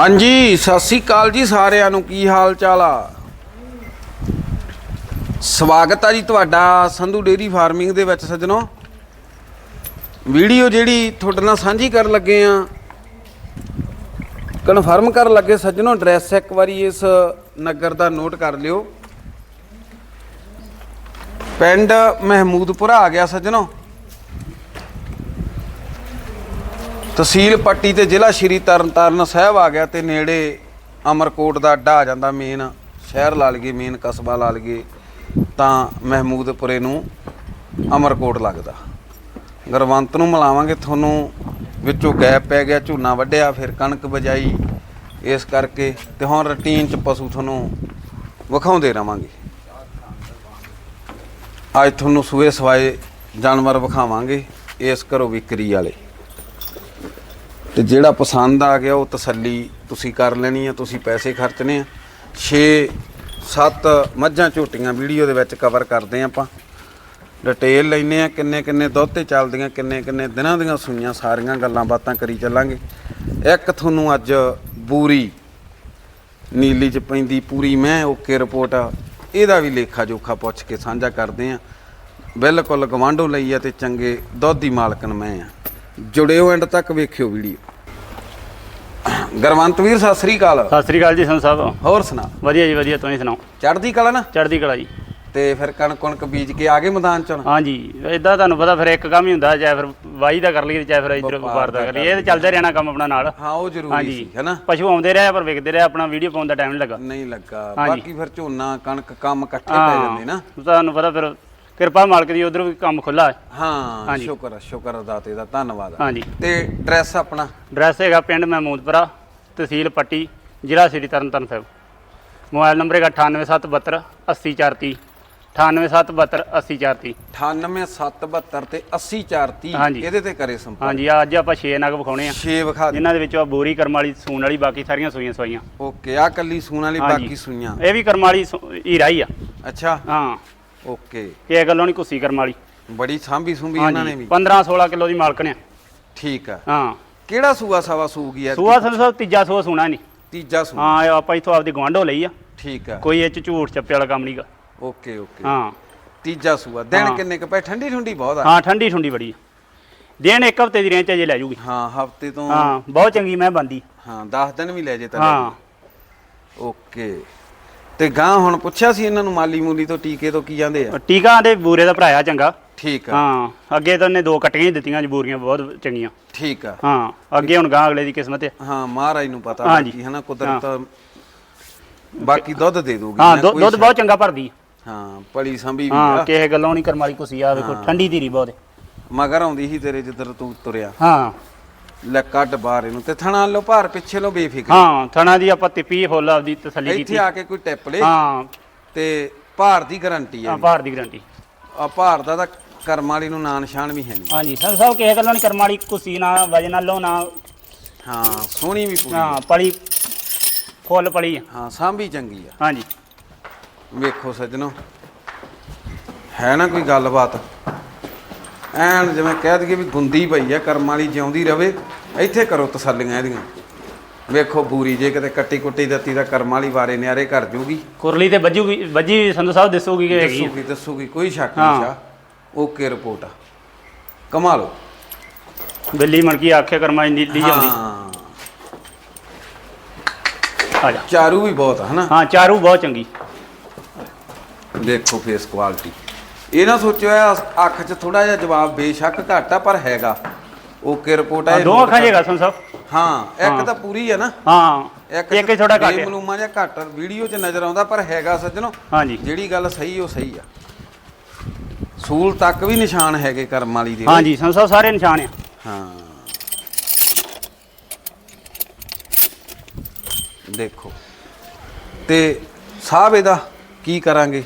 ਹਾਂਜੀ, ਸਤਿ ਸ੍ਰੀ ਅਕਾਲ ਜੀ ਸਾਰਿਆਂ ਨੂੰ। ਕੀ ਹਾਲ ਚਾਲ ਆ? ਸਵਾਗਤ ਆ ਜੀ ਤੁਹਾਡਾ ਸੰਧੂ ਡੇਰੀ ਫਾਰਮਿੰਗ ਦੇ ਵਿੱਚ ਸੱਜਣੋ। ਵੀਡੀਓ ਜਿਹੜੀ ਤੁਹਾਡੇ ਨਾਲ ਸਾਂਝੀ ਕਰਨ ਲੱਗੇ ਆ। ਕਨਫਰਮ ਕਰਨ ਲੱਗੇ ਸੱਜਣੋ, ਐਡਰੈਸ ਇੱਕ ਵਾਰੀ ਇਸ ਨਗਰ ਦਾ ਨੋਟ ਕਰ ਲਿਓ। ਪਿੰਡ ਮਹਿਮੂਦਪੁਰਾ ਆ ਗਿਆ ਸੱਜਣੋ। ਤਹਿਸੀਲ ਪੱਟੀ ਤੇ ਜ਼ਿਲ੍ਹਾ ਸ਼੍ਰੀ ਤਰਨਤਾਰਨ ਸਾਹਿਬ ਆ ਗਿਆ ਤੇ ਨੇੜੇ ਅਮਰਕੋਟ ਦਾ ਅੱਡਾ ਆ ਜਾਂਦਾ ਮੇਨ, ਸ਼ਹਿਰ ਲਾ ਲਈਏ, ਮੇਨ ਕਸਬਾ ਲਾ ਲਈਏ, ਤਾਂ ਮਹਿਮੂਦਪੁਰੇ ਨੂੰ ਅਮਰਕੋਟ ਲੱਗਦਾ। ਗਰਵੰਤ ਨੂੰ ਮਿਲਾਵਾਂਗੇ ਤੁਹਾਨੂੰ, ਵਿੱਚੋਂ ਗੈਪ ਪੈ ਗਿਆ, ਝੂਨਾ ਵੱਢਿਆ, ਫਿਰ ਕਣਕ ਬਜਾਈ, ਇਸ ਕਰਕੇ ਤੇ ਹੁਣ ਰੁਟੀਨ ਚ ਪਸ਼ੂ ਤੁਹਾਨੂੰ ਵਿਖਾਉਂਦੇ ਰਵਾਂਗੇ। ਅੱਜ ਤੁਹਾਨੂੰ ਸੂਏ ਸਵਾਏ ਜਾਨਵਰ ਵਿਖਾਵਾਂਗੇ, ਇਸ ਘਰੋਂ ਵਿਕਰੀ ਵਾਲੇ। ਤੇ ਜਿਹੜਾ ਪਸੰਦ ਆ ਗਿਆ ਉਹ ਤਸੱਲੀ ਤੁਸੀਂ ਕਰ ਲੈਣੀ ਆ, ਤੁਸੀਂ ਪੈਸੇ ਖਰਚਣੇ ਆ। 6 7 ਮੱਝਾਂ ਝੋਟੀਆਂ ਵੀਡੀਓ ਦੇ ਵਿੱਚ ਕਵਰ ਕਰਦੇ ਆ ਆਪਾਂ। ਡਿਟੇਲ ਲੈਨੇ ਆ ਕਿੰਨੇ ਕਿੰਨੇ ਦੁੱਧ ਤੇ ਚੱਲਦੀਆਂ, ਕਿੰਨੇ ਕਿੰਨੇ ਦਿਨਾਂ ਦੀਆਂ ਸੂਈਆਂ, ਸਾਰੀਆਂ ਗੱਲਾਂ ਬਾਤਾਂ ਕਰੀ ਚੱਲਾਂਗੇ। ਇੱਕ ਤੁਹਾਨੂੰ ਅੱਜ ਬੂਰੀ ਨੀਲੀ ਚ ਪੈਂਦੀ, ਪੂਰੀ ਮੈਂ ਓਕੇ ਰਿਪੋਰਟ ਇਹਦਾ ਵੀ ਲੇਖਾ ਜੋਖਾ ਪੁੱਛ ਕੇ ਸਾਂਝਾ ਕਰਦੇ ਆ। ਬਿਲਕੁਲ ਗਵਾਂਢੋਂ ਲਈ ਆ ਤੇ ਚੰਗੇ ਦੁੱਧ ਦੀ ਮਾਲਕਨ ਮੈਂ ਆ। ਜੁੜਿਓ ਐਂਡ ਤੱਕ ਵੇਖਿਓ ਵੀਡੀਓ ਗਰਵੰਤ ਵੀਰ ਸਤਿ ਸ੍ਰੀ ਅਕਾਲ। ਸਤਿ ਸ੍ਰੀ ਅਕਾਲ ਜੀ ਸੰਤ ਸਾਹਿਬ। ਹੋਰ ਸੁਣਾ। ਵਧੀਆ ਜੀ ਵਧੀਆ ਤੁਸੀਂ ਸੁਣਾਓ? ਚੜ੍ਹਦੀ ਕਲਾ ਨਾ? ਚੜ੍ਹਦੀ ਕਲਾ ਜੀ। ਤੇ ਫਿਰ ਕਣਕ ਕਣਕ ਬੀਜ ਕੇ ਆ ਗਏ ਮੈਦਾਨ ਚ? ਹਾਂਜੀ ਇਦਾਂ ਤੁਹਾਨੂੰ ਪਤਾ ਫਿਰ ਇੱਕ ਕੰਮ ਹੀ ਹੁੰਦਾ ਚਾਹੇ ਫਿਰ ਵਾਈ ਦਾ ਕਰ ਲਈਏ ਚਾਹੇ ਫਿਰ ਇਧਰ ਵਪਾਰ ਦਾ ਕਰ ਲਈਏ। ਇਹ ਤਾਂ ਚੱਲਦਾ ਰਹਿਣਾ ਕੰਮ ਆਪਣਾ ਨਾਲ। ਹਾਂ ਉਹ ਜ਼ਰੂਰੀ ਸੀ ਹੈਨਾ ਪਸ਼ੂ ਆਉਂਦੇ ਰਹੇ ਪਰ ਵਿਕਦੇ ਰਹੇ ਆਪਣਾ ਵੀਡੀਓ ਪਾਉਣ ਦਾ ਟਾਈਮ ਨਹੀਂ ਲੱਗਾ। ਨਹੀਂ ਲੱਗਾ। ਬਾਕੀ ਫਿਰ ਝੋਨਾ ਕਣਕ ਕੰਮ ਇਕੱਠੇ ਪੈ ਜਾਂਦੇ ਨਾ। ਤੁਹਾਨੂੰ ਪਤਾ ਫਿਰ ਕਿਰਪਾ ਮਾਲਕ ਦੀ ਉਧਰ ਵੀ ਕੰਮ ਖੁੱਲਾ ਹੈ। ਹਾਂ ਹਾਂਜੀ। ਸ਼ੁਕਰ ਆ, ਸ਼ੁਕਰ ਆ ਦਾਤੇ ਦਾ ਧੰਨਵਾਦ ਆ। ਹਾਂਜੀ। ਤੇ ਡਰੈਸ ਆਪਣਾ? ਐਡਰੈਸ ਹੈਗਾ ਪਿੰਡ ਮਹਿਮੂਦਪੁਰਾ ਤਹਿਸੀਲ ਪੱਟੀ ਜ਼ਿਲ੍ਹਾ ਸ੍ਰੀ ਤਰਨਤਾਰਨ ਸਾਹਿਬ। ਮੋਬਾਈਲ ਨੰਬਰ ਹੈਗਾ 98772 80430 98772 80430 98772 ਤੇ 80430 ਹਾਂਜੀ। ਇਹਦੇ ਤੇ ਕਰੇ ਸੰਪਰਕ। ਹਾਂਜੀ ਅੱਜ ਆਪਾਂ 6 ਨਗ ਵਿਖਾਉਣੇ ਆ। 6 ਵਿਖਾ ਦੇ ਜਿਨ੍ਹਾਂ ਦੇ ਵਿੱਚੋਂ ਆ ਬੋਰੀ ਕਰਮ ਵਾਲੀ ਸੂਣ ਵਾਲੀ ਬਾਕੀ ਸਾਰੀਆਂ ਸੂਈਆਂ ਸਵਾਈਆਂ। ਓਕੇ ਆ ਕੱਲੀ ਸੂਣ ਵਾਲੀ ਹਾਂਜੀ। ਬਾਕੀ ਸੂਈਆਂ। ਇਹ ਵੀ ਕਰਮ ਵਾਲੀ ਸੂ- ਹੀਰਾ ਹੀ ਆ। ਅੱਛਾ। ਹਾਂ। ਓਕੇ। ਇਹ ਗੱਲੋਂ ਨਹੀਂ ਕੁੱਸੀ ਕਰਮ ਵਾਲੀ। ਬੜੀ ਸਾਂਭੀ ਸੁੰਭੀ ਇਹਨਾਂ ਨੇ ਵੀ। 15 16 ਕਿਲੋ ਦੀ ਮਾਲਕ ਨੇ। ਠੀਕ ਆ। ਹਾਂ। ਕਿਹੜਾ ਸੂਆ ਸਵਾ ਸੂਗੀ ਆ? ਸੂਆ ਸੰਧੂ ਸਾਹਿਬ ਤੀਜਾ ਸੂਆ ਸੂਣਾ ਨਹੀਂ ਤੀਜਾ ਸੂ ਹਾਂ ਇਹ ਆਪਾਂ ਇਥੋਂ ਆਪਦੀ ਗਵਾਂਢੋਂ ਲਈ ਆ। ਠੀਕ ਆ। ਕੋਈ ਇਹ ਚ ਝੂਠ ਚੱਪੇ ਵਾਲਾ ਕੰਮ ਨਹੀਂਗਾ ਓਕੇ ਓਕੇ। ਹਾਂ। ਤੀਜਾ ਸੂਆ। ਦਿਨ। ਕਿੰਨੇ ਕ ਪੈ ਠੰਡੀ ਠੰਡੀ ਬਹੁਤ ਆ। ਹਾਂ ਠੰਡੀ ਠੁੰਡੀ ਬੜੀ ਆ। ਦਿਨ ਇੱਕ ਹਫ਼ਤੇ ਦੀ ਰੇਂਜ ਚ ਜੇ ਲੈ ਜੂਗੀ। ਹਾਂ ਹਫ਼ਤੇ ਤੋਂ ਹਾਂ ਬਹੁਤ ਚੰਗੀ ਮੈਂ ਬੰਦੀ। ਹਾਂ 10 ਦਿਨ ਵੀ ਲੈ ਜੇ ਤਾਂ ਹਾਂ। ਓਕੇ। ਤੇ ਗਾਂ ਹੁਣ ਪੁੱਛਿਆ ਸੀ ਇਹਨਾਂ ਨੂੰ ਮਾਲੀ ਮੂਲੀ ਤੋਂ ਟੀਕੇ ਤੋਂ ਕੀ ਜਾਂਦੇ ਆ? ਟੀਕਾ ਦੇ ਬੂਰੇ ਦਾ ਭਰਾਇਆ ਚੰਗਾ। ਠੀਕ ਆ। ਹਾਂ ਅੱਗੇ ਤਾਂ ਉਹਨੇ ਦੋ ਕੱਟੀਆਂ ਹੀ ਦਿੱਤੀਆਂ ਜਬੂਰੀਆਂ ਬਹੁਤ ਚੰਗੀਆਂ। ਠੀਕ ਆ। ਹਾਂ ਅੱਗੇ ਹੁਣ ਗਾਂ ਅਗਲੇ ਦੀ ਕਿਸਮਤ ਹੈ ਹਾਂ ਮਹਾਰਾਜ ਨੂੰ ਪਤਾ। ਬਾਕੀ ਹਨਾ ਕੁਦਰਤ ਬਾਕੀ ਦੁੱਧ ਦੇ ਦੂਗੀ ਹਾਂ ਦੁੱਧ ਬਹੁਤ ਚੰਗਾ ਭਰਦੀ ਆ। ਹਾਂ ਪਲੀ ਸੰਭੀ ਵੀ ਹਾਂ ਆ ਕਿਸੇ ਗੱਲੋਂ ਨਹੀਂ ਕਰਮਾਲੀ ਕੁਸੀ ਆ ਵੇਖੋ ਠੰਡੀ ਧੀਰੀ ਬਹੁਤ। ਮਗਰ ਆਉਂਦੀ ਸੀ ਤੇਰੇ ਜਿੱਧਰ ਤੂੰ ਤੁਰਿਆ। ਹਾਂ। ਲੈ ਕੱਢ ਬਾਹਰ ਇਹਨੂੰ ਤੇ ਥਣਾ ਲੋ ਭਾਰ ਪਿੱਛੇ ਲੋ ਬੇਫਿਕਰ। ਹਾਂ ਥਣਾ ਦੀ ਆਪਾਂ ਤਿੱਪੀ ਫੁੱਲ ਆਪਦੀ ਤਸੱਲੀ ਕੀਤੀ। ਇੱਥੇ ਆ ਕੇ ਕੋਈ ਟਿਪ ਲੇ। ਹਾਂ। ਤੇ ਭਾਰ ਦੀ ਗਾਰੰਟੀ ਆ ਹਾਂ ਭਾਰ ਦੀ ਗਰੰਟੀ। ਆ ਭਾਰ ਦਾ ਤਾਂ ਕਰਮ ਵਾਲੀ ਨੂੰ ਨਾਂ ਨਿਸ਼ਾਨ ਵੀ ਹੈ ਨਹੀਂ। ਹਾਂਜੀ ਸਭ ਸਭ ਕਿਸੇ ਗੱਲੋਂ ਨਹੀਂ ਕਰਮਾਲੀ ਕੁਸੀ ਨਾ ਵਜਨ ਨਾਲੋਂ ਨਾ। ਹਾਂ ਸੋਹਣੀ ਵੀ ਪੂਰੀ। ਹਾਂ ਪਲੀ ਫੁੱਲ ਪਲੀ। ਆ। ਹਾਂ ਸਾਂਭੀ ਚੰਗੀ ਆ। ਹਾਂਜੀ। ਵੇਖੋ ਸੱਜਣੋ ਹੈ ਨਾ ਕੋਈ ਗੱਲਬਾਤ? ਐਨ ਜਿਵੇਂ ਕਹਿ ਦਈਏ ਵੀ ਗੁੰਦੀ ਪਈ ਆ ਕਰਮ ਵਾਲੀ ਜਿਉਂਦੀ ਰਵੇ ਇੱਥੇ ਕਰੋ ਤਸੱਲੀਆਂ ਇਹਦੀਆਂ। ਵੇਖੋ ਬੂਰੀ ਜੇ ਕਿਤੇ ਕੱਟੀ ਕੁੱਟੀ ਦਿੱਤੀ ਤਾਂ ਕਰਮ ਵਾਲੀ ਵਾਰੇ ਨਿਆਰੇ ਘਰ ਜੂਗੀ। ਕੁਰਲੀ ਤੇ ਵੱਜੂਗੀ ਵੱਜੀ ਸੰਧੂ ਸਾਹਿਬ ਦੱਸੋਗੀ ਕਿ ਹੈਗੀ। ਦੱਸੂਗੀ ਦੱਸੂਗੀ ਕੋਈ ਸ਼ੱਕ। ਨਹੀਂ ਸ਼ਾ ਓਕੇ ਰਿਪੋਰਟ ਆ। ਕਮਾਲੋ ਬਿੱਲੀ ਮਣਕੀ ਆਖੇ ਕਰਮਾਲੀ ਨੀਲੀ ਜਾਂਦੀ। ਆ ਜਾ। ਚਾਰੂ ਵੀ ਬਹੁਤ ਆ ਹਨਾ? ਹਾਂ ਚਾਰੂ ਬਹੁਤ ਚੰਗੀ। ਦੇਖੋ ਫੇਸ ਕੁਆਲਿਟੀ ਇਹ ਨਾ ਇਹ ਅੱਖ 'ਚ ਥੋੜਾ ਜਿਹਾ ਜਵਾਬ ਬੇਸ਼ੱਕ ਘੱਟ ਆ ਪਰ ਹੈਗਾ। ਓਕੇ ਰਿਪੋਰਟ ਆ ਇਹ ਦੋ ਅੱਖਾਂ ਜੇਗਾ ਸੰਧੂ ਸਾਹਿਬ। ਹਾਂ ਇੱਕ। ਤਾਂ ਪੂਰੀ ਹੈ ਨਾ। ਹਾਂ ਇੱਕ ਇੱਕ ਹੀ ਥੋੜਾ ਘੱਟ ਹੈ। ਮਲੂਮਾ ਜਿਹਾ ਘੱਟ ਵੀਡੀਓ 'ਚ ਨਜ਼ਰ ਆਉਂਦਾ ਪਰ ਹੈਗਾ ਸੱਜਣੋ। ਹਾਂਜੀ। ਜਿਹੜੀ ਗੱਲ ਸਹੀ ਉਹ ਸਹੀ ਆ। ਸੂਲ ਤੱਕ ਵੀ ਨਿਸ਼ਾਨ ਹੈਗੇ ਕਰਮ ਵਾਲੀ ਦੇ। ਹਾਂਜੀ ਸੰਧੂ ਸਾਹਿਬ ਸਾਰੇ ਨਿਸ਼ਾਨ ਆ। ਹਾਂ। ਦੇਖੋ। ਤੇ ਸਾਹਿਬ ਇਹਦਾ ਕੀ ਕਰਾਂਗੇ?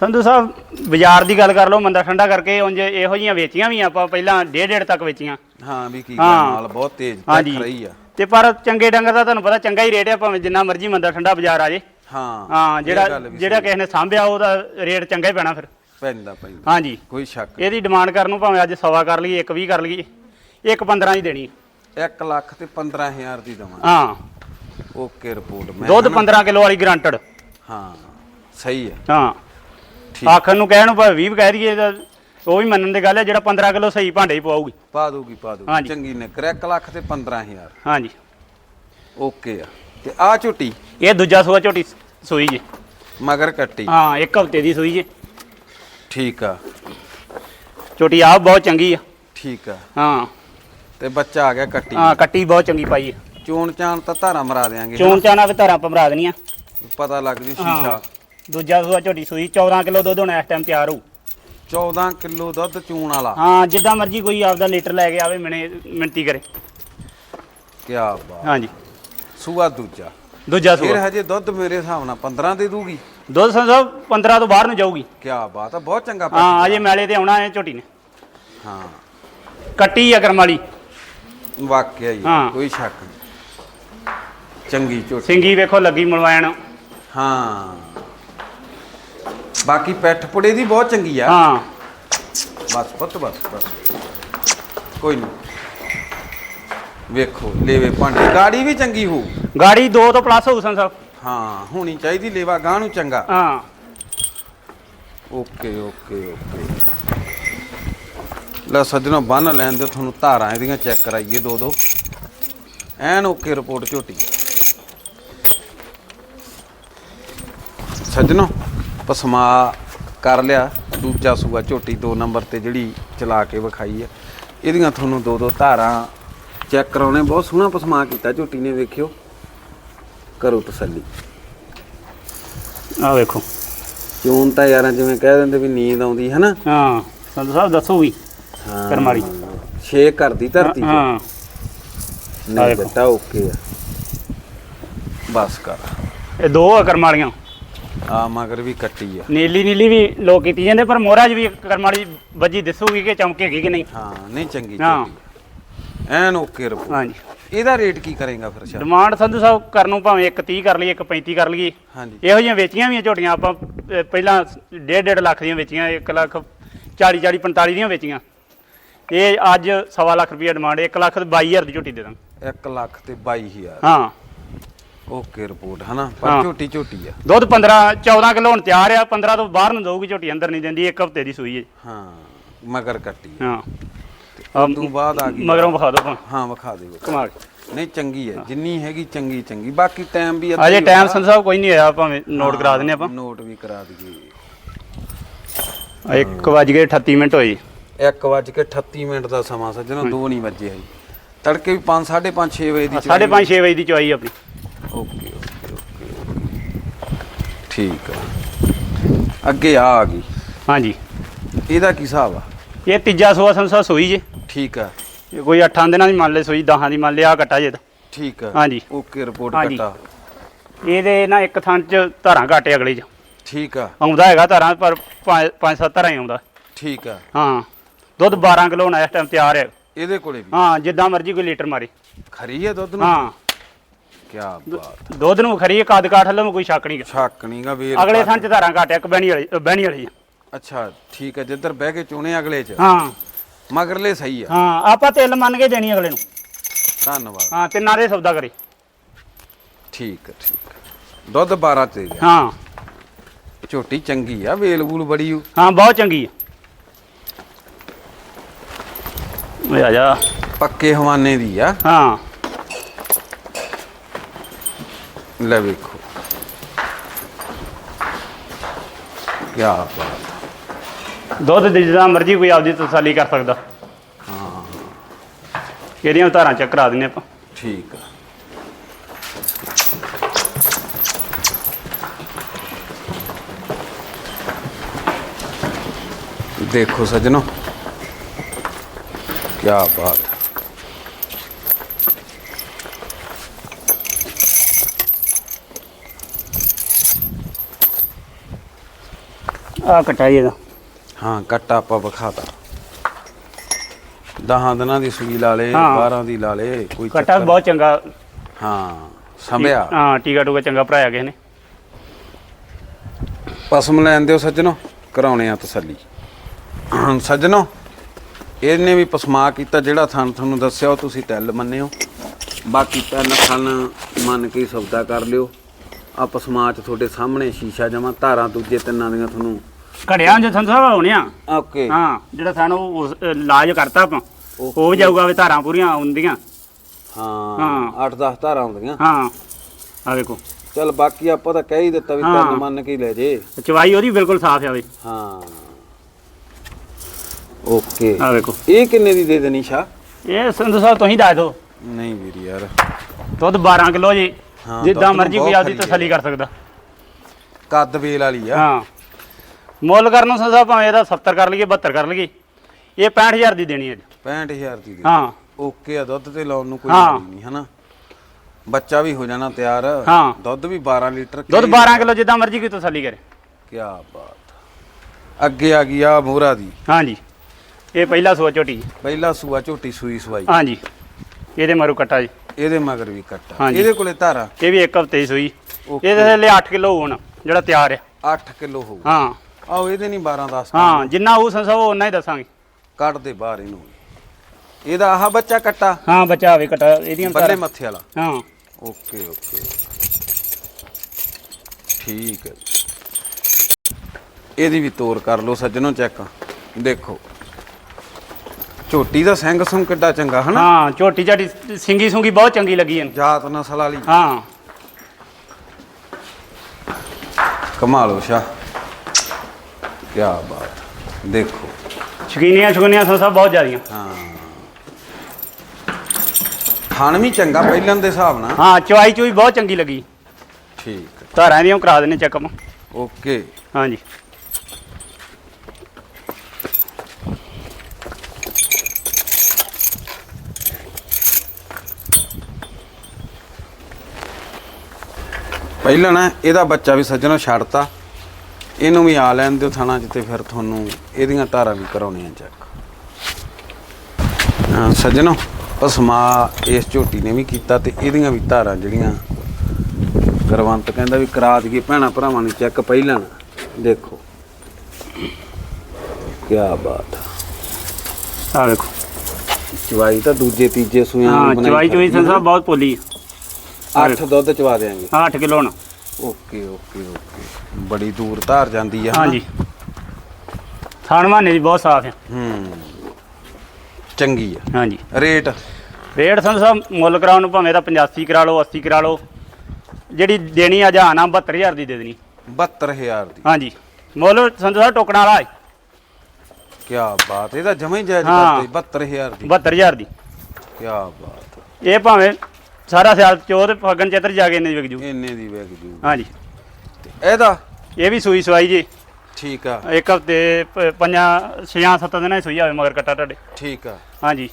ਸੰਧੂ ਸਾਹਿਬ ਬਾਜ਼ਾਰ ਦੀ ਗੱਲ ਕਰ ਲਓ ਮੰਦਾ ਠੰਡਾ ਕਰਕੇ ਉਂਝ ਇਹੋ ਜੀਆਂ ਵੇਚੀਆਂ ਵੀ ਆਪਾਂ ਪਹਿਲਾਂ ਡੇਢ ਡੇਢ ਤੱਕ ਵੇਚੀਆਂ। ਹਾਂ ਵੀ ਕੀ ਹਾਂ। ਨਾਲ ਬਹੁਤ ਤੇਜ਼ ਹਾਂਜੀ। ਤੱਕ ਰਹੀ ਆ। ਤੇ ਪਰ ਚੰਗੇ ਡੰਗਰ ਦਾ ਤੁਹਾਨੂੰ ਪਤਾ ਚੰਗਾ ਹੀ ਰੇਟ ਹੈ ਭਾਵੇਂ ਜਿੰਨਾ ਮਰਜ਼ੀ ਮੰਦਾ ਠੰਡਾ ਬਾਜ਼ਾਰ ਆ ਜੇ। ਹਾਂ ਹਾਂ ਇਹ ਜਿਹੜਾ ਗੱਲ ਵੀ ਜਿਹੜਾ। ਕਿਸੇ ਨੇ ਸਾਂਭਿਆ ਉਹਦਾ ਰੇਟ ਚੰਗਾ ਹੀ ਪੈਣਾ ਫਿਰ। ਪੈਂਦਾ ਪੈਂਦਾ। ਹਾਂਜੀ। ਕੋਈ ਸ਼ੱਕ ਇਹਦੀ ਡਿਮਾਂਡ ਕਰਨ ਨੂੰ ਭਾਵੇਂ ਅੱਜ ਸਵਾ ਕਰ ਲਈਏ ਇੱਕ 20 ਕਰ ਲਈਏ ਇੱਕ 15 ਦੀ ਦੇਣੀ। ਹੈ। 1 ਲੱਖ ਤੇ 15000 ਦੀ ਦਵਾਂ ਹਾਂ। ਓਕੇ ਰਿਪੋਰਟ ਮੈਂ ਦੁੱਧ 15 ਕਿਲੋ ਵਾਲੀ ਗਰੰਟਡ। ਹਾਂ ਸਹੀ ਹੈ ਹਾਂ। ਆਖਣ ਨੂੰ ਕਹਿਣ ਨੂੰ ਭਾਵੇਂ 20 ਵੀ ਕਹਿ ਦਈਏ ਤਾਂ ਉਹ ਵੀ ਮੰਨਣ ਦੀ ਗੱਲ ਹੈ ਜਿਹੜਾ 15 ਕਿਲੋ ਸਹੀ ਭਾਂਡੇ ਹੀ ਪਵਾਉਗੀ ਪਾ ਦੂਗੀ ਪਾ ਦੂਗੀ ਹਾਂਜੀ। ਚੰਗੀ ਨੇ 1 ਲੱਖ ਤੇ 15000 ਹਾਂਜੀ। ਓਕੇ ਆ। ਤੇ ਆ ਝੋਟੀ? ਇਹ ਦੂਜਾ ਸੂਆ ਝੋਟੀ ਸੂਈ ਜੀ। ਮਗਰ ਕੱਟੀ। ਹਾਂ ਇੱਕ ਹਫ਼ਤੇ ਦੀ ਸੂਈ ਜੀ। ਠੀਕ ਆ। ਝੋਟੀ ਆਪ ਬਹੁਤ ਚੰਗੀ ਆ। ਠੀਕ ਆ। ਹਾਂ। ਤੇ ਬੱਚਾ ਆ ਗਿਆ ਕੱਟੀ। ਹਾਂ ਕੱਟੀ ਬਹੁਤ ਚੰਗੀ ਪਾਈ ਚੋਣ ਚਾਣ ਤਾਂ ਧਾਰਾ ਮਰਾ ਦੇਾਂਗੇ ਚੋਣ ਚਾਣਾ ਵੀ ਧਾਰਾਂ ਪਮਰਾ ਦੇਣੀਆਂ। ਪਤਾ ਲੱਗ ਜੂ ਸ਼ੀਸ਼ਾ। ਦੂਜਾ ਸੂਆ ਝੋਟੀ ਸੂਈ 14 ਕਿਲੋ ਦੁੱਧ ਹੁਣ ਇਸ ਟਾਈਮ ਤਿਆਰ ਹੋਊ 14 ਕਿਲੋ ਦੁੱਧ ਚੂਣ ਵਾਲਾ। ਹਾਂ ਜਿੱਦਾਂ ਮਰਜ਼ੀ ਕੋਈ ਆਪਦਾ ਲੀਟਰ ਲੈ ਕੇ ਆਵੇ ਮਿਣੇ ਮਿੰਤੀ ਕਰੇ। ਕੀ ਬਾਤ। ਹਾਂਜੀ। ਸੂਆ ਦੂਜਾ। ਦੂਜਾ ਫਿਰ ਸੂਆ ਹਜੇ ਦੁੱਧ ਮੇਰੇ ਹਿਸਾਬ ਨਾਲ 15 ਦੇ ਦੂਗੀ। ਦੁੱਧ ਸਾਹਿਬ 15 ਤੋਂ ਬਾਹਰ ਨੂੰ ਜਾਊਗੀ। ਕੀ ਬਾਤ ਆ ਬਹੁਤ ਚੰਗਾ ਹਾਂ ਅਜੇ ਮੈਲੇ ਤੇ ਆਉਣਾ ਹੈ ਝੋਟੀ ਨੇ। ਹਾਂ। ਕੱਟੀ ਆ ਕਰਮ ਵਾਲੀ ਵਾਕਿਆ ਹੀ ਹਾਂ। ਕੋਈ ਸ਼ੱਕ ਨਹੀਂ। ਚੰਗੀ ਝੋਟੀ। ਸਿੰਗੀ ਵੇਖੋ ਲੱਗੀ ਮਲਵਾਇਣ। ਹਾਂ। ਬਾਕੀ ਪੈਠ ਪੁੜੇ ਦੀ ਬਹੁਤ ਚੰਗੀ ਆ। ਹਾਂ। ਬਸ ਪੁੱਤ ਬਸ ਬਸ। ਕੋਈ ਨਹੀਂ ਵੇਖੋ ਲੇਵੇ ਭਾਂਡੇ। ਗਾੜੀ ਵੀ ਚੰਗੀ ਹੋ ਗਾੜੀ 2 ਤੋਂ ਪਲੱਸ ਹੋਊ ਸੰ ਸਾਹਿਬ ਹਾਂ ਹੋਣੀ ਚਾਹੀਦੀ ਲੇਵਾ ਗਾਂ ਨੂੰ ਚੰਗਾ। ਹਾਂ। Okay okay okay. ਲੈ ਸੱਜਣੋ ਬੰਨ ਲੈਣ ਦਿਓ ਤੁਹਾਨੂੰ ਧਾਰਾਂ ਇਹਦੀਆਂ ਚੈੱਕ ਕਰਾਈਏ ਦੋ ਦੋ। ਐਨ ਓਕੇ ਰਿਪੋਰਟ ਝੋਟੀ। ਸੱਜਣੋ ਪਸਮਾ ਕਰ ਲਿਆ। ਦੂਜਾ ਸੂਆ ਝੋਟੀ 2 ਨੰਬਰ ਤੇ ਜਿਹੜੀ ਚਲਾ ਕੇ ਵਿਖਾਈ ਹੈ ਇਹਦੀਆਂ ਤੁਹਾਨੂੰ ਦੋ ਦੋ ਧਾਰਾਂ ਚੈੱਕ ਕਰਾਉਣੇ। ਬਹੁਤ ਸੋਹਣਾ ਪਸਮਾ ਕੀਤਾ ਝੋਟੀ ਨੇ ਵੇਖਿਓ। ਕਰੋ ਤਸੱਲੀ। ਆ ਵੇਖੋ। ਚੋਣ ਤਾਂ ਯਾਰਾਂ ਜਿਵੇਂ ਕਹਿ ਦਿੰਦੇ ਵੀ ਨੀਂਦ ਆਉਂਦੀ ਹੈ ਨਾ ਹਾਂ ਸੰਧੂ ਸਾਹਿਬ ਦੱਸੋ ਵੀ ਹਾਂ। ਕਰਮ ਵਾਲੀ। ਛੇ ਘਰ ਦੀ ਧਰਤੀ ਤੇ। ਹਾਂ ਆ ਨਹੀਂ। ਬੇਟਾ ਓਕੇ ਆ। ਬਸ ਕਰ। ਇਹ ਦੋ ਆ ਕਰਮ ਵਾਲੀਆਂ। ਆ ਮਗਰ ਵੀ ਕੱਟੀ ਆ। ਨੀਲੀ ਨੀਲੀ ਵੀ ਲੋਕ ਕੀਤੀ ਜਾਂਦੇ ਪਰ ਮੋਹਰਾ 'ਚ ਵੀ ਕਰਮ ਵਾਲੀ ਵੱਜੀ ਦਿਸੂਗੀ ਕਿ ਚਮਕੇਗੀ ਕਿ ਨਹੀਂ। ਹਾਂ ਨਹੀਂ ਚੰਗੀ ਹਾਂ। ਐਨ ਓਕੇ ਰਿਪੋਰਟ ਹਾਂਜੀ। ਇਹਦਾ ਰੇਟ ਕੀ ਕਰੇਗਾ ਫਿਰ ਸ਼ਾਹ ਡਿਮਾਂਡ ਸੰਧੂ ਸਾਹਿਬ ਕਰਨ ਨੂੰ ਭਾਵੇਂ ਇੱਕ 30 ਕਰ ਲਈਏ ਇੱਕ 35 ਕਰ ਲਈਏ। ਹਾਂਜੀ। ਇਹੋ ਜਿਹੀਆਂ ਵੇਚੀਆਂ ਵੀ ਝੋਟੀਆਂ ਆਪਾਂ ਅਹ, ਪਹਿਲਾਂ 1.5 ਲੱਖ ਦੀਆਂ ਵੇਚੀਆਂ 1 ਲੱਖ 40 40 45 ਦੀਆਂ ਵੇਚੀਆਂ। ਇਹ ਅੱਜ ਸਵਾ ਲੱਖ ਰੁਪਏ ਡਿਮਾਂਡ 1 ਲੱਖ ਤੇ 22000 ਦੀ ਝੋਟੀ ਦੇ ਦਾਂ 1 ਲੱਖ ਤੇ 22000 ਹਾਂ। ਓਕੇ ਰਿਪੋਰਟ ਹਨਾ? ਹਾਂ। ਪਰ ਝੋਟੀ ਝੋਟੀ ਆ। ਦੁੱਧ 15 14 ਕਿਲੋ ਹੁਣ ਤਿਆਰ ਆ 15 ਤੋਂ ਬਾਹਰ ਨੂੰ ਦਊਗੀ ਝੋਟੀ ਅੰਦਰ ਨਹੀਂ ਦਿੰਦੀ ਇੱਕ ਹਫ਼ਤੇ ਦੀ ਸੂਈ ਹੈ ਹਾਂ ਮਗਰ ਕੱਟੀ ਆ। ਹਾਂ। ਤੋਂ ਬਾਅਦ ਆ ਗਈ। ਮਗਰੋਂ ਵਿਖਾ ਦਿਓ ਭਾਵੇਂ। ਹਾਂ ਵਿਖਾ ਦੇ ਵਿਖਾ। ਕਮਾਲ ਨਹੀਂ ਚੰਗੀ ਹੈ। ਜਿੰਨੀ ਹੈਗੀ ਚੰਗੀ ਚੰਗੀ। ਬਾਕੀ ਟਾਈਮ ਵੀ ਅਜੇ ਟਾਈਮ। ਸੰਧੂ ਸਾਹਿਬ ਕੋਈ ਨਹੀਂ ਹੋਇਆ ਭਾਵੇਂ ਨੋਟ ਕਰਾ ਦਿੰਦੇ ਆਪਾਂ। ਨੋਟ ਵੀ ਕਰਾ ਦਈਏ। 1 ਵਜ ਗਏ 38 ਮਿੰਟ ਹੋਏ। 1 ਵੱਜ ਕੇ 38 ਮਿੰਟ ਦਾ ਸਮਾਂ ਸੱਜਣਾ 2 ਨਹੀਂ ਵੱਜੇ ਹੈ ਤੜਕੇ ਵੀ 5 5:30 6 ਵਜੇ ਦੀ ਸਾਢੇ ਪੰਜ 6 ਵਜੇ ਦੀ ਚੁਆਈ ਆਪਣੀ। Okay okay okay. ਠੀਕ ਆ। ਅੱਗੇ ਆ ਆ ਗਈ। ਹਾਂਜੀ। ਇਹਦਾ ਕੀ ਹਿਸਾਬ ਆ? ਇਹ ਤੀਜਾ ਸੋਆ ਸਾਹਿਬ ਸੂਈ ਜੇ। ਠੀਕ ਆ। ਇਹ ਕੋਈ 8 ਦਿਨਾਂ ਦੀ ਮੰਨ ਲੈ ਸੂਈ 10 ਦੀ ਮੰਨ ਲਿਆ ਕੱਟਾ ਜੇ। ਠੀਕ ਆ। ਹਾਂਜੀ। Okay report. ਕੱਟਾ। ਇਹਦੇ ਨਾ ਇੱਕ ਥਾਂ 'ਚ ਧਾਰਾਂ ਘਾਟੇ ਅਗਲੇ 'ਚ। ਠੀਕ ਆ। ਆਉਂਦਾ ਹੈਗਾ ਧਾਰਾਂ ਪਰ 5-7 ਧਾਰਾਂ ਹੀ ਆਉਂਦਾ। ਠੀਕ ਆ। ਹਾਂ। ਦੁੱਧ 12 ਕਿਲੋ ਹੁਣ ਇਸ ਟਾਈਮ ਤਿਆਰ ਹੈ। ਇਹਦੇ ਕੋਲੇ ਵੀ? ਹਾਂ ਜਿੱਦਾਂ ਮਰਜ਼ੀ ਕੋਈ ਲੀਟਰ ਮਾਰੇ। ਖਰੀ ਹੈ ਦੁੱਧ ਨੂੰ? ਹਾਂ। ਕੀ ਬਾਤ ਦੁੱਧ ਨੂੰ ਖਰੀ ਕਾਦ ਕਾਠ ਵੱਲੋਂ ਕੋਈ ਸ਼ੱਕ ਨਹੀਂ ਛੱਕ ਨਹੀਂਗਾ ਵੀਰ ਅਗਲੇ ਥਾਂ। 'ਚ ਧਾਰਾਂ ਘਾਟਿਆ ਇੱਕ ਬਹਿਣੀ ਵਾਲੀ ਅ, ਬਹਿਣੀ ਵਾਲੀ ਆ। ਅੱਛਾ ਠੀਕ ਆ ਜਿੱਧਰ ਬਹਿ ਕੇ ਚੁਣੇ ਅਗਲੇ ਚ। ਹਾਂ। ਮਗਰਲੇ ਸਹੀ ਆ। ਹਾਂ ਆਪਾਂ ਤਿਲ ਮੰਨ ਕੇ ਦੇਣੀ ਅਗਲੇ ਨੂੰ। ਧੰਨਵਾਦ। ਹਾਂ ਤਿੰਨਾਂ ਦੇ ਸੌਦਾ ਕਰੇ। ਠੀਕ ਆ ਠੀਕ ਆ ਦੁੱਧ 12 ਤੇ ਗਿਆ ਹਾਂ। ਝੋਟੀ ਚੰਗੀ ਆ ਵੇਲ ਵੂਲ ਬੜੀ ਓ। ਹਾਂ ਬਹੁਤ ਚੰਗੀ ਹੈ ਓਏ ਆ ਜਾ। ਪੱਕੇ ਹਵਾਨੇ ਦੀ ਆ। ਹਾਂ। ਲੈ ਵੇਖੋ ਕੀ ਬਾਤ ਦੁੱਧ ਦੀ ਜਿੱਦਾਂ ਮਰਜ਼ੀ ਕੋਈ ਆਪਦੀ ਤਸੱਲੀ ਕਰ ਸਕਦਾ। ਹਾਂ। ਇਹਦੀਆਂ ਧਾਰਾਂ ਚੈੱਕ ਕਰਾ ਦਿੰਨੇ ਆਪਾਂ। ਠੀਕ ਆ। ਦੇਖੋ ਸਜਣੋ ਕੀ ਬਾਤ ਹੈ। ਆ ਕਟਾਈ ਇਹਦਾ। ਹਾਂ ਕੱਟਾ ਆਪਾਂ ਵਿਖਾਤਾ। ਦਹਾਂ ਦਿਨਾਂ ਦੀ ਸੂਈ ਲਾ ਲੇ ਹਾਂ। 12 ਦੀ ਲਾ ਲੇ ਕੋਈ ਕਟਾ ਚੱਕਰ ਬਹੁਤ ਚੰਗਾ। ਹਾਂ ਸੰਭਿਆ। ਹਾਂ ਟੀਕਾ ਟੂਕਾ ਚੰਗਾ ਭਰਾਇਆ ਕਿਸੇ ਨੇ। ਪਸਮ ਲੈਣ ਦਿਓ ਸੱਜਣੋ ਕਰਾਉਣੇ ਆ ਤਸੱਲੀ। ਸੱਜਣੋ ਇਹਨੇ ਵੀ ਪਸਮਾ ਕੀਤਾ ਜਿਹੜਾ ਥਣ ਤੁਹਾਨੂੰ ਦੱਸਿਆ ਉਹ ਤੁਸੀਂ ਟੈਲ ਮੰਨਿਓ। ਬਾਕੀ ਤਿੰਨ ਥਣ ਮੰਨ ਕੇ ਹੀ ਸੌਦਾ ਕਰ ਲਿਓ। ਆ ਪਸਮਾ ਚ ਤੁਹਾਡੇ ਸਾਹਮਣੇ ਸ਼ੀਸ਼ਾ ਜਮਾ ਧਾਰਾਂ ਦੂਜੇ ਤਿੰਨਾਂ ਦੀਆਂ ਤੁਹਾਨੂੰ ਘੜਿਆਂ ਜੇ ਸੰਸਾ ਹੋਣੇ ਆ। ਓਕੇ। ਹਾਂ ਜਿਹੜਾ ਸਾਨੂੰ ਉਸ ਇਲਾਜ ਕਰਤਾ ਆਪਾਂ ਵੀ ਜਾਊਗਾ ਵੀ ਧਾਰਾਂ ਪੂਰੀਆਂ ਹੁੰਦੀਆਂ। ਹਾਂ ਹਾਂ। 8-10 ਧਾਰਾਂ ਹੁੰਦੀਆਂ। ਹਾਂ ਆ ਵੇਖੋ। ਚਲ ਬਾਕੀ ਆਪਾਂ ਤਾਂ ਕਹਿ ਹੀ ਦਿੱਤਾ ਵੀ ਹਾਂ। ਤਿੰਨ ਮੰਨ ਕੇ ਹੀ ਲੈ ਜੇ। ਚਵਾਈ ਉਹਦੀ ਬਿਲਕੁਲ ਸਾਫ਼ ਆ ਵੇ। ਹਾਂ। ਓਕੇ। ਆ ਵੇਖੋ। ਇਹ ਕਿੰਨੇ ਦੀ ਦੇ ਦੇਣੀ ਸ਼ਾ ਇਹ ਸੰਧੂ ਸਾਹਿਬ ਤੁਸੀਂ ਦੱਸ ਦਿਓ। ਨਹੀਂ ਵੀਰ ਯਾਰ। ਦੁੱਧ 12 ਕਿਲੋ ਜੀ। ਹਾਂ, ਜਿੱਦਾਂ ਮਰਜ਼ੀ ਕੋਈ ਆਪਦੀ ਤਸੱਲੀ ਕਰ ਸਕਦਾ। ਕੱਦ ਵੇਲ ਵਾਲੀ ਆ। ਹਾਂ। ਮੁੱਲ ਕਰਨ ਨੂੰ ਸਾਹਿਬ ਭਾਵੇਂ ਇਹਦਾ 70 ਕਰ ਲਈਏ 72 ਕਰ ਲਈਏ। ਇਹ 65000 ਦੀ ਦੇਣੀ ਅੱਜ 65000 ਦੀ ਦੇ ਹਾਂ। ਓਕੇ ਆ ਦੁੱਧ ਤੇ ਲਾਉਣ ਨੂੰ ਕੋਈ ਹਾਂ। ਨਹੀਂ ਹਨਾ? ਬੱਚਾ ਵੀ ਹੋ ਜਾਣਾ ਤਿਆਰ। ਹਾਂ। ਦੁੱਧ ਵੀ 12 ਲੀਟਰ ਦੁੱਧ 12 ਕਿਲੋ ਜਿੱਦਾਂ ਮਰਜ਼ੀ ਕੋਈ ਤਸੱਲੀ ਕਰੇ। ਕੀ ਬਾਤ। ਅੱਗੇ ਆ ਗਈ ਆ ਮੋਹਰਾ ਦੀ। ਹਾਂਜੀ ਇਹ ਪਹਿਲਾ ਸੂਆ ਝੋਟੀ। ਜੀ। ਪਹਿਲਾ ਸੂਆ ਝੋਟੀ ਸੂਈ ਸਵਾਈ। ਹਾਂਜੀ ਇਹਦੇ ਮਰੂ ਕੱਟਾ ਜੀ। ਇਹਦੇ ਮਗਰ ਵੀ ਕੱਟਾ। ਹਾਂਜੀ। ਇਹਦੇ ਕੋਲੇ ਧਾਰਾ ਇਹ ਵੀ ਇੱਕ ਹਫ਼ਤੇ ਸੂਈ। ਓਕੇ। ਇਹਦੇ ਲਈ 8 ਕਿਲੋ ਹੋਣ ਜਿਹੜਾ ਤਿਆਰ ਹੈ 8 ਕਿਲੋ ਹੋਊ। ਹਾਂ। ਆਓ ਇਹਦੇ ਨਹੀਂ 12 10 ਹਾਂ ਜਿੰਨਾ ਉਹ ਸੰਸਾ ਉਹ ਉਹਨਾਂ ਹੀ ਦੱਸਾਂਗੇ। ਕੱਢ ਦੇ ਬਾਹਰ ਇਹਨੂੰ। ਇਹਦਾ ਆਹ ਬੱਚਾ ਕੱਟਾ? ਹਾਂ ਬੱਚਾ ਹੋਵੇ ਕਟਾ ਇਹਦੀਆਂ ਬੱਲੇ ਮੱਥੇ ਵਾਲਾ? ਹਾਂ। Okay okay. ਠੀਕ ਹੈ ਇਹਦੀ ਵੀ ਤੋਰ ਕਰ ਲਓ ਸੱਜਣੋ ਚੈੱਕ। ਦੇਖੋ। ਝੋਟੀ ਦਾ ਸਿੰਘ ਸੁੰ ਕਿੱਡਾ ਚੰਗਾ ਹਨਾ? ਹਾਂ ਝੋਟੀ ਝਾਟੀ ਸਿੰਗੀ ਸੁੰਗੀ ਬਹੁਤ ਚੰਗੀ ਲੱਗੀ ਇਹਨੂੰ। ਜਾਤ ਨਸਲ ਵਾਲੀ। ਹਾਂ। ਕਮਾਲ ਸ਼ਾ। ਕੀ ਬਾਤ ਦੇਖੋ। ਸ਼ਕੀਨੀਆਂ ਸ਼ਕੀਨੀਆਂ ਸੰਸਾ ਬਹੁਤ ਜ਼ਿਆਦੀਆਂ। ਹਾਂ। ਖਾਣ ਵੀ ਚੰਗਾ ਪਹਿਲਾਂ ਦੇ ਹਿਸਾਬ ਨਾਲ। ਹਾਂ ਚਵਾਈ ਚੂਈ ਬਹੁਤ ਚੰਗੀ ਲੱਗੀ। ਠੀਕ ਧਾਰਾਂ ਦੀਆਂ ਕਰਾ ਦਿੰਨੇ ਚੈੱਕ ਆਪਾਂ ਓਕੇ। ਹਾਂਜੀ। ਪਹਿਲਾਂ ਨਾ ਇਹਦਾ ਬੱਚਾ ਵੀ ਸੱਜਣੋ ਛੱਡਤਾ। ਇਹਨੂੰ ਵੀ ਆ ਲੈਣ ਦਿਓ ਥਾਣਾ ਜਿੱਤੇ ਫਿਰ ਤੁਹਾਨੂੰ ਇਹਦੀਆਂ ਧਾਰਾਂ ਵੀ ਕਰਾਉਣੀਆਂ ਚੈੱਕ ਹਾਂ ਸੱਜਣੋ ਪਸਮਾ ਇਸ ਝੋਟੀ ਨੇ ਵੀ ਕੀਤਾ ਤੇ ਇਹਦੀਆਂ ਵੀ ਧਾਰਾਂ ਜਿਹੜੀਆਂ ਕਰਵੰਤ ਕਹਿੰਦਾ ਵੀ ਕਰਾ ਦਈਏ ਭੈਣਾ ਭਰਾਵਾਂ ਨੂੰ ਚੈੱਕ ਪਹਿਲਾਂ ਦੇਖੋ। ਕੀ ਬਾਤ। ਆ। ਵੇਖੋ। ਚਵਾਈ ਤਾਂ ਦੂਜੇ ਤੀਜੇ ਸੂਆਂ ਹਾਂ ਨੂੰ ਬਣਾਈ ਚਵਾਈ ਚੂਈ ਸੰਸਾ ਬਹੁਤ ਪੋਲੀ ਅੱਠ ਦੁੱਧ ਚਵਾ ਦੇਾਂਗੇ 8 ਕਿਲੋ ਨਾ ਓਕੇ ਓਕੇ ਓਕੇ। ਬੜੀ ਦੂਰ ਧਾਰ ਜਾਂਦੀ ਆ ਹਨਾ? ਹਾਂਜੀ। ਥਾਣ ਮਾਨੇ ਦੀ ਬਹੁਤ ਸਾਫ਼ ਹੂੰ। ਚੰਗੀ ਆ। ਹਾਂਜੀ। ਰੇਟ? ਰੇਟ ਸਾਹਿਬ ਮੁੱਲ ਕਰਾਉਣ ਨੂੰ ਭਾਵੇਂ ਤਾਂ 85 ਕਰਾ ਲਓ 80 ਕਰਾ ਲਓ। ਜਿਹੜੀ ਦੇਣੀ ਆ ਜਹਾਨਾ 72000 ਦੀ ਦੇ ਦੇਣੀ। 72000 ਦੀ। ਹਾਂਜੀ। ਮੁੱਲ ਸੰਧੂ ਸਾਹਿਬ ਟੋਕਣ ਵਾਲਾ ਹੈ। ਕੀ ਬਾਤ ਇਹਦਾ ਜਮਾ ਹੀ ਜਾਇਜ਼ ਹਾਂ। ਕਰਦੇ 72000 ਦੀ। 72000 ਦੀ। ਕੀ ਬਾਤ। ਇਹ ਭਾਵੇਂ ਸਾਰਾ ਸਿਆਲ ਤੇ ਫਗਨ ਚੇਤਰ ਜਾ ਕੇ ਇੰਨੇ ਵਿਕ ਜੂ। ਇੰਨੇ ਦੀ ਵੇਖ ਜੂ। ਹਾਂਜੀ। ਤੇ ਇਹਦਾ? ਇਹ ਵੀ ਸੂਈ ਸਵਾਈ ਜੀ। ਠੀਕ ਆ। ਇੱਕ ਹਫ਼ਤੇ ਪੰਜਾਂ ਛਿਆਂ ਸੱਤਾਂ ਦਿਨਾਂ ਦੀ ਸੂਈ ਆਵੇ ਮਗਰ ਕੱਟਾ ਤੁਹਾਡੇ। ਠੀਕ ਆ। ਹਾਂਜੀ।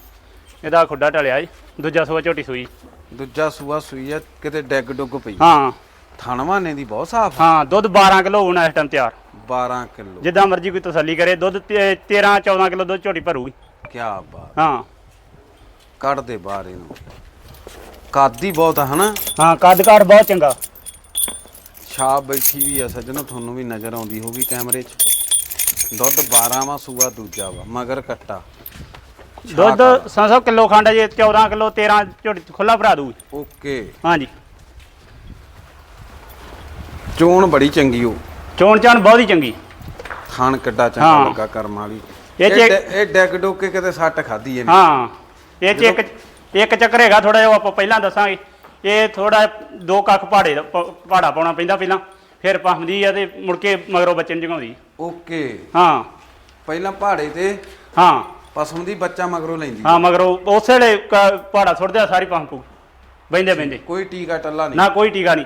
ਇਹਦਾ ਖੁੱਡਾ ਢਲਿਆ ਜੀ। ਦੂਜਾ ਸੂਆ ਝੋਟੀ ਸੂਈ। ਦੂਜਾ ਸੂਆ ਸੂਈ ਆ ਕਿਤੇ ਡੈਗ ਡੁੱਗ ਪਈ। ਹਾਂ। ਥਣਵਾਨੇ ਦੀ ਬਹੁਤ ਸਾਫ਼ ਹਾਂ ਦੁੱਧ 12 ਕਿਲੋ ਹੋਣਾ ਇਸ ਟਾਈਮ ਤਿਆਰ। 12 ਕਿਲੋ। ਜਿੱਦਾਂ ਮਰਜ਼ੀ ਕੋਈ ਤਸੱਲੀ ਕਰੇ ਦੁੱਧ 13 14 ਕਿਲੋ ਦੁੱਧ ਝੋਟੀ ਭਰੂਗੀ। ਕੀ ਬਾਤ। ਹਾਂ। ਕੱਢ ਦੇ ਬਾਹਰ ਇਹਨੂੰ। ਕੱਦ ਹੀ ਬਹੁਤ ਆ ਹਨਾ? ਹਾਂ ਕੱਦ ਕਾਠ ਬਹੁਤ ਚੰਗਾ। ਛਾਪ ਬੈਠੀ ਵੀ ਆ ਸੱਜਣੋ ਤੁਹਾਨੂੰ ਵੀ ਨਜ਼ਰ ਆਉਂਦੀ ਹੋਗੀ ਕੈਮਰੇ 'ਚ। ਦੁੱਧ 12 ਵਾ ਸੂਆ ਦੂਜਾ ਵਾ ਮਗਰ ਕੱਟਾ। ਦੁੱਧ 700 ਕਿਲੋ ਖੰਡ ਜੇ 14 ਕਿਲੋ 13 ਝੋਟੀ ਖੁੱਲਾ ਭਰਾ ਦੂਗੀ ਓਕੇ। ਹਾਂਜੀ। ਚੋਣ ਬੜੀ ਚੰਗੀ ਉਹ ਚੋਣ ਚਾਣ ਬਹੁਤ ਹੀ ਚੰਗੀ। ਥਣ ਕਿੱਡਾ ਚੰਗਾ ਹਾਂ। ਲੱਗਾ ਕਰਮ ਵਾਲੀ। ਇਹ ਇਹ ਚ- ਡੈ- ਇਹ ਡੈਗ ਡੁੱਗ ਕੇ ਕਿਤੇ ਸੱਟ ਖਾਦੀ ਇਹਨੇ। ਹਾਂ। ਇਹ ਚ ਇੱਕ ਇੱਕ ਚੱਕਰ ਹੈਗਾ ਥੋੜਾ ਜਿਹਾ ਉਹ ਆਪਾਂ ਪਹਿਲਾਂ ਦੱਸਾਂਗੇ। ਇਹ ਥੋੜਾ ਦੋ ਕੱਖ ਪਹਾੜੇ ਦਾ ਪ- ਪਹਾੜਾ ਪਾਉਣਾ ਪੈਂਦਾ ਪਹਿਲਾਂ। ਫਿਰ ਪਹਮਦੀ ਆ ਤੇ ਮੁੜ ਕੇ ਮਗਰੋਂ ਬੱਚੇ ਨੂੰ ਜਗਾਉਂਦੀ। ਓਕੇ। ਹਾਂ। ਪਹਿਲਾਂ ਪਹਾੜੇ ਤੇ ਹਾਂ। ਪਸਮ ਦੀ ਬੱਚਾ ਮਗਰੋਂ ਲੈਂਦੀ। ਹਾਂ ਮਗਰੋਂ ਉਸੇ ਵੇਲੇ ਕ- ਪਹਾੜਾ ਸੁੱਟਦੇ ਆ ਸਾਰੀ ਪੰਪ ਬੈਂਦੇ ਬੈਂਦੇ ਕੋਈ ਟੀਕਾ ਟੱਲਾ ਨਹੀਂ। ਨਾ ਕੋਈ ਟੀਕਾ ਨਹੀਂ।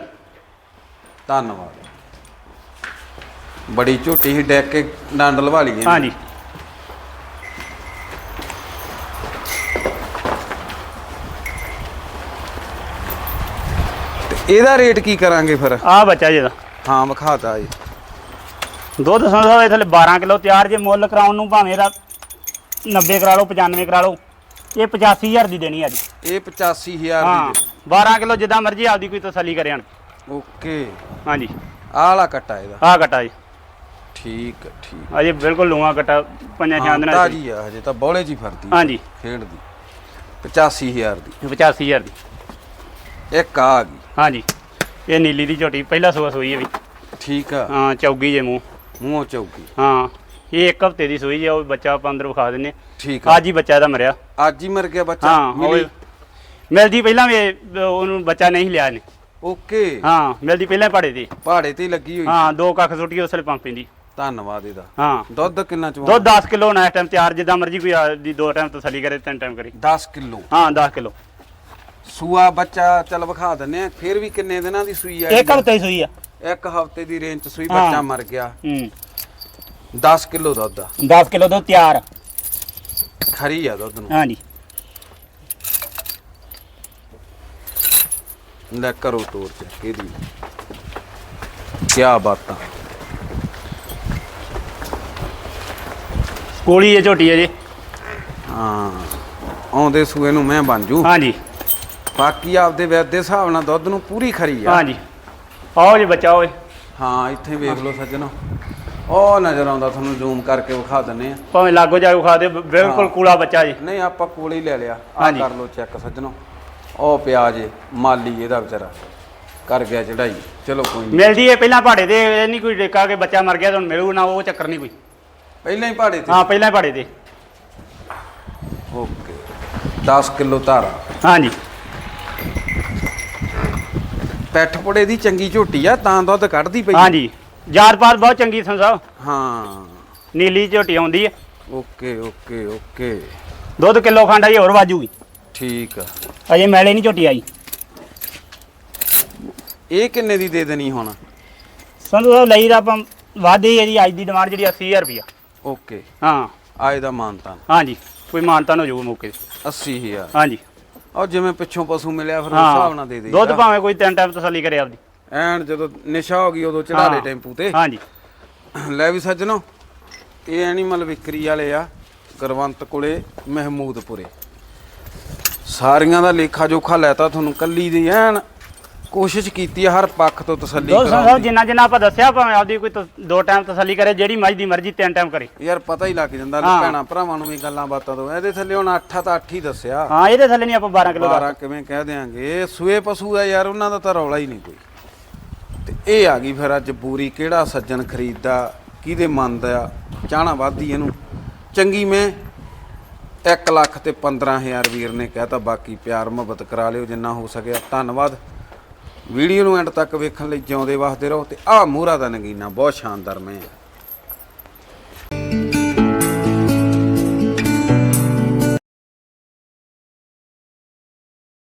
ਧੰਨਵਾਦ। ਬੜੀ ਝੋਟੀ ਹੀ ਡੈਕ ਕੇ ਡੰਡ ਲਵਾ ਲਈ ਇਹਨੇ। ਹਾਂਜੀ। ਇਹਦਾ ਰੇਟ ਕੀ ਕਰਾਂਗੇ ਫਿਰ? ਆ ਬੱਚਾ ਜਿਹਦਾ ਹਾਂ ਵਿਖਾਤਾ ਜੀ। ਦੁੱਧ ਸੰਸਾ ਥੱਲੇ 12 ਕਿਲੋ ਤਿਆਰ ਜੇ ਮੁੱਲ ਕਰਾਉਣ ਨੂੰ ਭਾਵੇਂ ਇਹਦਾ 90 ਕਰਾ ਲਓ 95 ਕਰਾ ਲਓ ਇਹ 85000 ਦੀ ਦੇਣੀ ਅੱਜ ਇਹ 85000 ਹਾਂ ਦੀ 12 ਕਿਲੋ ਜਿੱਦਾਂ ਮਰਜ਼ੀ ਆਪਦੀ ਕੋਈ ਤਸੱਲੀ ਕਰੇ ਦੇ। ਓਕੇ। ਹਾਂਜੀ। ਆਹ ਵਾਲਾ ਕੱਟਾ ਇਹਦਾ। ਆਹ ਕਟਾ ਜੀ। ਠੀਕ ਹੈ, ਠੀਕ ਅਜੇ ਬਿਲਕੁਲ ਲੂਆ ਕਟਾ ਪੰਜਾਂ ਛਾਂ ਹਾਂ ਦਿਨਾਂ ਚ ਤਾਜੀ ਆ ਹਜੇ ਤਾਂ ਬੋਲੇ ਜੀ ਫਰਦੀ ਹਾਂਜੀ। ਖੇਡ ਦੀ। 85000 ਦੀ। 85000 ਦੀ। ਇੱਕ ਆ ਗਈ। ਹਾਂਜੀ। ਇਹ ਨੀਲੀ ਦੀ ਝੋਟੀ ਪਹਿਲਾ ਸੂਆ ਸੂਈ ਹੈ ਵੀ। ਠੀਕ ਆ। ਹਾਂ ਚੌਗੀ ਜੇ ਮੂੰਹ। ਮੂੰਹ ਚੌਕੀ ਹਾਂ ਇਹ ਇੱਕ ਹਫ਼ਤੇ ਦੀ ਸੂਈ ਹੈ ਉਹ ਬੱਚਾ ਆਪਾਂ ਅੰਦਰ ਵਿਖਾ ਦਿੰਨੇ ਠੀਕ ਆ। ਅੱਜ ਹੀ ਬੱਚਾ ਇਹਦਾ ਮਰਿਆ। ਅੱਜ ਹੀ ਮਰ ਗਿਆ ਬੱਚਾ। ਹਾਂ ਮਿਲੀ। ਮਿਲਦੀ ਪਹਿਲਾਂ ਵੀ ਉਹਨੂੰ ਬੱਚਾ ਨਹੀਂ ਲਿਆ ਨੇ ਓਕੇ। ਹਾਂ ਮਿਲਦੀ ਪਹਿਲਾਂ ਪੜੇ ਦੀ ਪਹਾੜੇ ਤੇ ਲੱਗੀ ਹੋਈ। ਹਾਂ ਦੋ ਕੱਖ ਸੁੱਟੀ ਉਸਲੇ ਪੰਪੀ ਦੀ ਧੰਨਵਾਦ ਇਹਦਾ। ਹਾਂ। ਦੁੱਧ ਕਿੰਨਾ ਚਵਾ ਦੁੱਧ 10 ਕਿਲੋ ਨਾ ਇਸ ਟਾਈਮ ਤਿਆਰ ਜਿੱਦਾਂ ਮਰਜ਼ੀ ਕੋਈ ਦੀ ਦੋ ਟਾਈਮ ਤਸੱਲੀ ਕਰੇ ਤਿੰਨ ਟਾਈਮ ਕਰੇ। 10 ਕਿਲੋ। ਹਾਂ 10 ਕਿਲੋ। ਸੂਆ ਬੱਚਾ ਚੱਲ ਵਿਖਾ ਦਿੰਨੇ ਆ ਫਿਰ ਵੀ ਕਿੰਨੇ ਦਿਨਾਂ ਦੀ ਸੂਈ ਆ ਇੱਕ ਹਫ਼ਤੇ ਦੀ ਸੂਈ ਆ। ਇੱਕ ਹਫ਼ਤੇ ਦੀ ਰੇਂਜ ਚ ਸੂਈ। ਬੱਚਾ ਮਰ ਗਿਆ। ਹੂੰ। 10 ਕਿਲੋ ਦੁੱਧ ਆ। 10 ਕਿਲੋ ਦੁੱਧ ਤਿਆਰ। ਖਰੀ ਆ ਦੁੱਧ ਨੂੰ। ਹਾਂਜੀ। ਲੈ ਕਰੋ ਤੋਰ ਚ ਇਹਦੀ। ਕੀ ਬਾਤਾਂ ਕੋਲੀ ਇਹ ਝੋਟੀ ਹੈ ਜੀ। ਹਾਂ। ਆਉਂਦੇ ਸੂਏ ਨੂੰ ਮੈਂ ਬਣ ਜੂ। ਹਾਂਜੀ। ਬਾਕੀ ਆਪਦੇ ਵੈਦ ਦੇ ਹਿਸਾਬ ਨਾਲ ਦੁੱਧ ਨੂੰ ਪੂਰੀ ਖਰੀ ਆ। ਹਾਂਜੀ। ਆਓ ਜੀ ਬੱਚਾ ਓਏ। ਹਾਂ ਇੱਥੇ ਵੇਖ ਲਓ ਸੱਜਣੋ। ਉਹ ਨਜ਼ਰ ਆਉਂਦਾ ਤੁਹਾਨੂੰ ਜ਼ੂਮ ਕਰਕੇ ਵਿਖਾ ਦਿੰਨੇ ਆ। ਭਾਵੇਂ ਲਾਗੋ ਜਾ ਕੇ ਖਾ ਦੇ ਬ- ਬਿਲਕੁਲ ਹਾਂ। ਕੂਲਾ ਬੱਚਾ ਜੀ। ਨਹੀਂ ਆਪਾਂ ਕੋਲ ਹੀ ਲੈ ਲਿਆ। ਆ। ਕਰ ਲਓ ਚੈੱਕ ਸੱਜਣੋ। ਉਹ ਪਿਆ ਜੇ ਮਾਲੀ ਇਹਦਾ ਵਿਚਾਰਾ। ਕਰ ਗਿਆ ਚੜਾਈ ਚਲੋ ਕੋਈ ਨਹੀਂ। ਮਿਲਦੀ ਹੈ ਪਹਿਲਾਂ ਪਹਾੜੇ ਤੇ ਇਹ ਨਹੀਂ ਕੋਈ ਡੇਕਾ ਕੇ ਬੱਚਾ ਮਰ ਗਿਆ ਤੁਹਾਨੂੰ ਮਿਲੂ ਨਾ ਉਹ ਚੱਕਰ ਨਹੀਂ ਕੋਈ। ਪਹਿਲਾਂ ਹੀ ਪਹਾੜੇ ਤੇ। ਹਾਂ ਪਹਿਲਾਂ ਪਹਾੜੇ ਤੇ। ਓਕੇ। 10 ਕਿਲੋ ਧਾਰਾ। ਹਾਂਜੀ। ਪੈਠ ਪੁੜੇ ਦੀ ਚੰਗੀ ਝੋਟੀ ਆ ਤਾਂ ਦੁੱਧ ਕੱਢਦੀ ਪਈ ਹਾਂਜੀ। ਯਾਦ ਪਾਤ ਬਹੁਤ ਚੰਗੀ ਸੰ ਸਾਹਿਬ ਹਾਂ। ਨੀਲੀ ਝੋਟੀ ਆਉਂਦੀ ਹੈ ਓਕੇ ਓਕੇ ਓਕੇ। ਦੁੱਧ ਕਿਲੋ ਖੰਡ ਆਈ ਹੋਰ ਵਾਜੂਗੀ। ਠੀਕ ਆ। ਅਜੇ ਮੈਲੇ ਨਹੀਂ ਝੋਟੀ ਆਈ। ਇਹ ਕਿੰਨੇ ਦੀ ਦੇ ਦੇਣੀ ਹੁਣ? ਸੰਧੂ ਸਾਹਿਬ ਲਈ ਦਾ ਆਪਾਂ ਵਾਧੀ ਇਹਦੀ ਅੱਜ ਦੀ ਡਿਮਾਂਡ ਜਿਹੜੀ 80000 ਰੁਪਿਆ ਓਕੇ। ਹਾਂ। ਆਏ ਦਾ ਮਾਨਤਾ ਹਾਂਜੀ। ਕੋਈ ਮਾਨਤਾ ਹੋ ਜਾਊਗਾ ਮੌਕੇ ਤੇ। 80000 ਹਾਂਜੀ। ਔਰ ਜਿਵੇਂ ਪਿੱਛੋਂ ਪਸ਼ੂ ਮਿਲਿਆ ਫਿਰ ਉਸ ਹਿਸਾਬ ਨਾਲ ਦੇ ਦੇ ਦੁੱਧ ਭਾਵੇਂ ਕੋਈ ਤਿੰਨ ਟਾਈਮ ਤਸੱਲੀ ਕਰੇ ਆਪਦੀ। ਐਨ ਜਦੋਂ ਨਿਸ਼ਾ ਹੋ ਗਈ ਉਦੋਂ ਚੜਾ ਲੈ। ਟੈਂਪੂ ਤੇ। ਹਾਂਜੀ। ਲੈ ਵੀ ਸੱਜਣੋ ਇਹ ਐਨੀਮਲ ਵਿਕਰੀ ਵਾਲੇ ਆ ਗੁਰਵੰਤ ਕੋਲੇ ਮਹਿਮੂਦਪੁਰੇ। ਸਾਰੀਆਂ ਦਾ ਲੇਖਾ ਜੋਖਾ ਲੈਤਾ ਤੁਹਾਨੂੰ ਕੱਲੀ ਦੀ ਐਨ ਕੋਸ਼ਿਸ਼ ਕੀਤੀ ਆ ਹਰ ਪੱਖ ਤੋਂ ਤਸੱਲੀ ਦੋ ਦੀ। ਜਿੰਨਾ ਜਿੰਨਾ ਆਪਾਂ ਦੱਸਿਆ ਭਾਵੇਂ ਆਪਦੀ ਕੋਈ ਦੋ ਟਾਈਮ ਤਸੱਲੀ ਕਰੇ ਜਿਹੜੀ ਮੱਝ ਦੀ ਮਰਜ਼ੀ ਤਿੰਨ ਟਾਈਮ ਕਰੇ। ਯਾਰ ਪਤਾ ਹੀ ਲੱਗ ਜਾਂਦਾ ਹਾਂ। ਭੈਣਾ ਭਰਾਵਾਂ ਨੂੰ ਵੀ ਗੱਲਾਂ ਬਾਤਾਂ ਤੋਂ। ਇਹਦੇ ਥੱਲੇ ਹੁਣ 8 ਤਾਂ 8 ਹੀ ਦੱਸਿਆ। ਹਾਂ ਇਹਦੇ ਥੱਲੇ ਨਹੀਂ ਆਪਾਂ 12 ਕਿਲੋ ਦਾ 12 ਕਿਵੇਂ ਕਹਿ ਦਿਆਂਗੇ? ਸੂਏ ਪਸ਼ੂ ਆ ਯਾਰ ਉਹਨਾਂ ਦਾ ਤਾਂ ਰੌਲਾ ਹੀ ਨਹੀਂ ਕੋਈ। ਤੇ ਇਹ ਆ ਗਈ ਫਿਰ ਅੱਜ ਬੂਰੀ ਕਿਹੜਾ ਸੱਜਣ ਖਰੀਦਦਾ ਕਿਹਦੇ ਮਨ ਦਾ ਚਾਹਣਾ ਵਾਧੀ ਇਹਨੂੰ। ਚੰਗੀ ਮੈਂ 1 ਲੱਖ ਤੇ 15000 ਵੀਰ ਨੇ ਕਹਿਤਾ ਬਾਕੀ ਪਿਆਰ ਮੁਹੱਬਤ ਕਰਾ ਲਿਓ ਜਿੰਨਾ ਹੋ ਸਕਿਆ। ਧੰਨਵਾਦ। ਵੀਡੀਓ ਨੂੰ ਐਂਡ ਤੱਕ ਵੇਖਣ ਲਈ ਜਿਉਂਦੇ ਵਸਦੇ ਰਹੋ ਤੇ ਆਹ ਮੂਹਰਾ ਦਾ ਨਗੀਨਾ ਬਹੁਤ ਸ਼ਾਨਦਾਰ ਮੈਂ